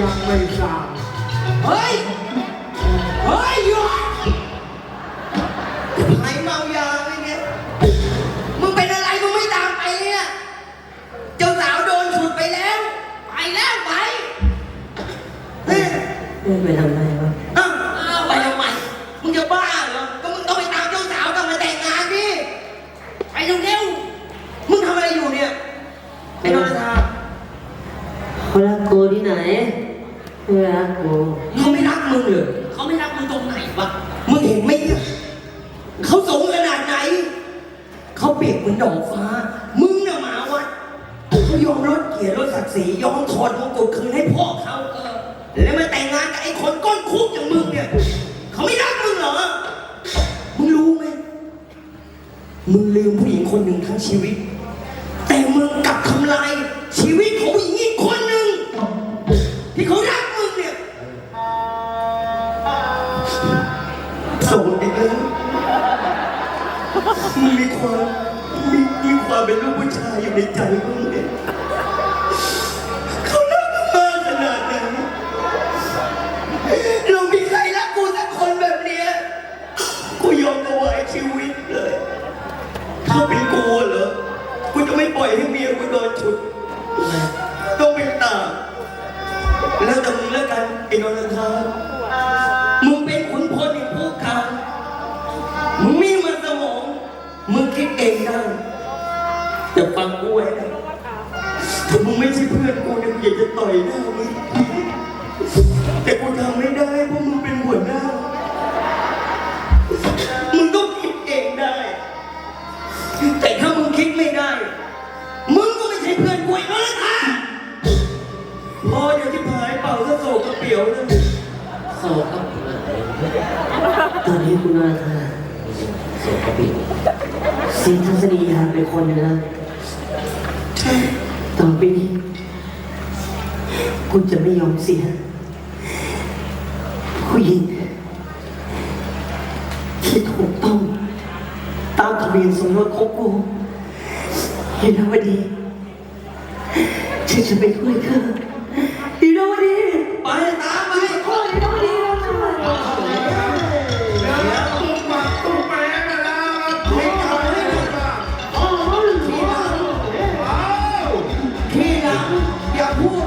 ยังไม่สร้างเฮ้ย เฮ้ยหยุดใครเมายาไอ้เนี่ยมึงเป็นอะไรมึงไม่ตามไปเนี่ยเจ้าสาวโดนฉุดไปแล้ว ไปแล้วไปเฮ้ยไม่ไปทำไมวะอ้าวอ้าไปทำไมมึงจะบ้าเหรอ ก็มึงต้องไปตามเจ้าสาวต้องมาแต่งงานดิ ไปเร็วๆมึงทำอะไรอยู่เนี่ย ไอ้นรธาเขารักกูที่ไหน รักกูเขาไม่รักมึงเลยเขาไม่รักมึงตรงไหนวะ มึงเห็นไหมเนี่ยเขาสูงขนาดไหน เขาเปรียบเหมือนดอกฟ้า มึงน่ะหมาวัดเขายอมลดเกียรติลดศักดิ์ศรียอมถอดมงกุฎคืนให้พ่อเขาเออแล้วมาแต่งงานกับไอ้คนก้นคุกอย่างมึงเนี่ย เขาไม่รักมึงเหรอ มึงรู้ไหม มึงลืมผู้หญิงคนหนึ่งทั้งชีวิต แต่มึงกลับทำลายชีวิตของผู้หญิง มึงมีความมีมีความเป็นลูกผู้ชายอยู่ในใจมึงเนี่ยเขารักมึงมากขนาดไหนเรามีใครรักกูสักคนแบบเนี้ยกูยอมถวายชีวิตเลย ถ้าเป็นกูเหรอ กูจะไม่ปล่อยให้เมียกูโดนฉุด องได้แต่ฟังกูไว้นะถ้ามึงไม่ใช่เพื่อนกูเนี่ยกูอยากจะต่อยหน้ามึงแต่กูทำไม่ได้เพราะมึงเป็นหัวหน้า มึงต้องคิดเองได้ แต่ถ้ามึงคิดไม่ได้ มึงก็ไม่ใช่เพื่อนกูไอ้นนทาพอเดี๋ยวที่พายเป่าซะโศกกระเปียวเลยโศกกับตอนนี้คุณนาธาโศกกับปิ สิทัศนียาเป็นคนหนึงแล้วต่อไปนี้คุณจะไม่ยอมเสียผู้หญิง ที่ถูกต้อง ตามทะเบียนสมรสของกูเห็นแล้วว่าดีฉันจะไปช่วยเธอ โอ้ย